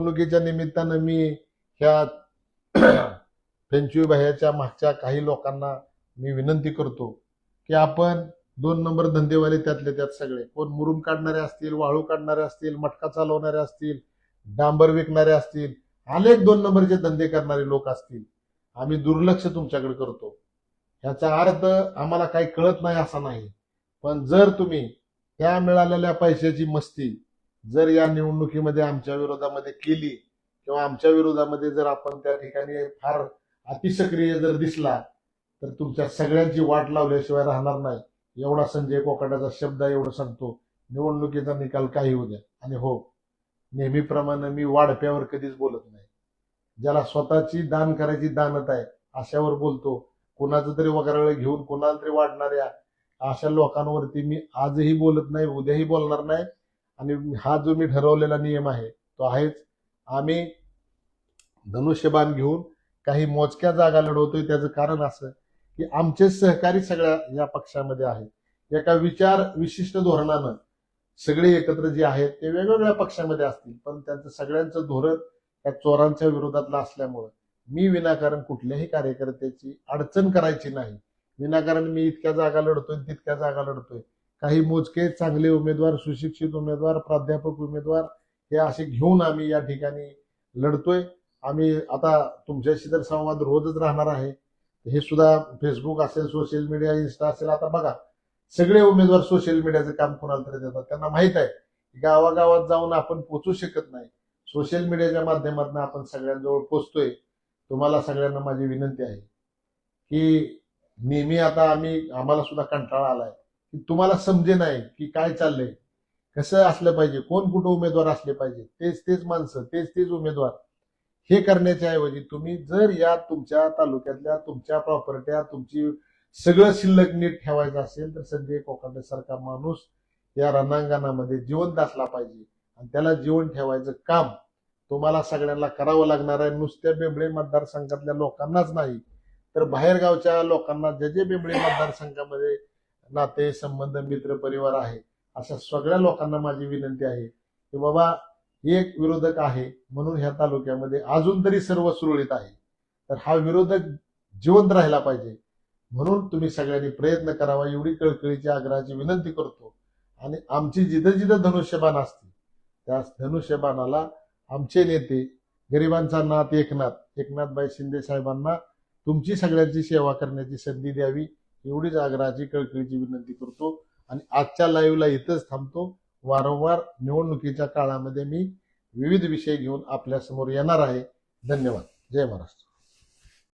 निवडणुकीच्या निमित्तानं मी ह्या फेंचुई भायाच्या मागच्या काही लोकांना मी विनंती करतो की आपण दोन नंबर धंदेवाले त्यातले त्यात सगळे. कोण मुरुम काढणारे असतील वाळू काढणारे असतील मटका चालवणारे असतील डांबर विकणारे असतील अनेक दोन नंबरचे धंदे करणारे लोक असतील. आम्ही दुर्लक्ष तुमच्याकडे करतो. ह्याचा अर्थ आम्हाला काही कळत नाही असा नाही. पण जर तुम्ही त्या मिळालेल्या पैशाची मस्ती जर या निवडणुकीमध्ये आमच्या विरोधामध्ये केली किंवा आमच्या विरोधामध्ये जर आपण त्या ठिकाणी फार अतिसक्रिय जर दिसला तर तुमच्या सगळ्यांची वाट लावल्याशिवाय राहणार नाही. एवढा संजय कोकाटाचा शब्द एवढं सांगतो निवडणुकीचा निकाल काही होऊ द्या. आणि हो नेहमीप्रमाणे मी वाढप्यावर कधीच बोलत नाही. ज्याला स्वतःची दान करायची दानत आहे अशावर बोलतो. कोणाचं तरी वगैरे घेऊन कोणाला तरी वाढणाऱ्या अशा लोकांवरती मी आजही बोलत नाही उद्याही बोलणार नाही. आणि हा जो मी ठरवलेला नियम आहे तो आहेच आम्ही धनुष्यबाण घेऊन काही मोजक्या जागा लढवतोय. त्याचं कारण असं की आमचे सहकारी सगळ्या या पक्षामध्ये आहेत. एका विचार विशिष्ट धोरणानं सगळे एकत्र जे आहेत ते वेगवेगळ्या पक्षामध्ये असतील. पण त्यांचं सगळ्यांचं धोरण त्या चोरांच्या विरोधातलं असल्यामुळं मी विनाकारण कुठल्याही कार्यकर्त्याची अडचण करायची नाही. विनाकारण मी इतक्या जागा लढतोय तितक्या जागा लढतोय. काही मोजके चांगले उमेदवार सुशिक्षित उमेदवार प्राध्यापक उमेदवार हे असे घेऊन आम्ही या ठिकाणी लढतोय. आम्ही आता तुमच्याशी तर संवाद रोजच राहणार आहे. हे सुद्धा फेसबुक असेल सोशल मीडिया इन्स्टा असेल आता बघा. सगळे उमेदवार सोशल मीडियाचं काम कोणाला तरी देतात. त्यांना माहीत आहे की गावागावात जाऊन आपण पोचू शकत नाही. सोशल मीडियाच्या माध्यमातून आपण सगळ्यांजवळ पोचतोय. तुम्हाला सगळ्यांना माझी विनंती आहे की नेहमी आता आम्ही आम्हाला सुद्धा कंटाळा आलाय. की तुम्हाला समजे नाही की काय चाललंय कसं असलं पाहिजे कोण कुठं उमेदवार असले पाहिजे तेच तेच माणसं तेच तेच उमेदवार हे करण्याच्या ऐवजी तुम्ही जर या तुमच्या तालुक्यातल्या तुमच्या प्रॉपर्ट्या तुमची सगळं शिल्लक नीट ठेवायचं असेल तर संजय कोकाटे सारखा माणूस या रणांगणामध्ये जिवंत असला पाहिजे. आणि त्याला जीवन ठेवायचं काम तुम्हाला सगळ्यांना करावं लागणार आहे. नुसत्या बेंबळे मतदारसंघातल्या लोकांनाच नाही तर बाहेरगावच्या लोकांना जे जे बेंबळे मतदारसंघामध्ये नाते संबंध मित्र परिवार आहे अशा सगळ्या लोकांना माझी विनंती आहे की बाबा एक विरोधक आहे म्हणून ह्या तालुक्यामध्ये अजून तरी सर्व सुरळीत आहे. तर हा विरोधक जिवंत राहिला पाहिजे. म्हणून तुम्ही सगळ्यांनी प्रयत्न करावा एवढी कळकळीची आग्रहाची विनंती करतो. आणि आमची जिथं जिथं धनुष्यबाण असते त्या धनुष्यबाणाला आमचे नेते गरिबांचा नाथ एकनाथ एकनाथबाई शिंदे साहेबांना तुमची सगळ्यांची सेवा करण्याची संधी द्यावी. एवढीच आग्रहाची कळकळीची विनंती करतो. आणि आजच्या लाईव्हला इथंच थांबतो. वारंवार निवडणुकीच्या काळामध्ये मी विविध विषय घेऊन आपल्यासमोर येणार आहे. धन्यवाद. जय महाराष्ट्र.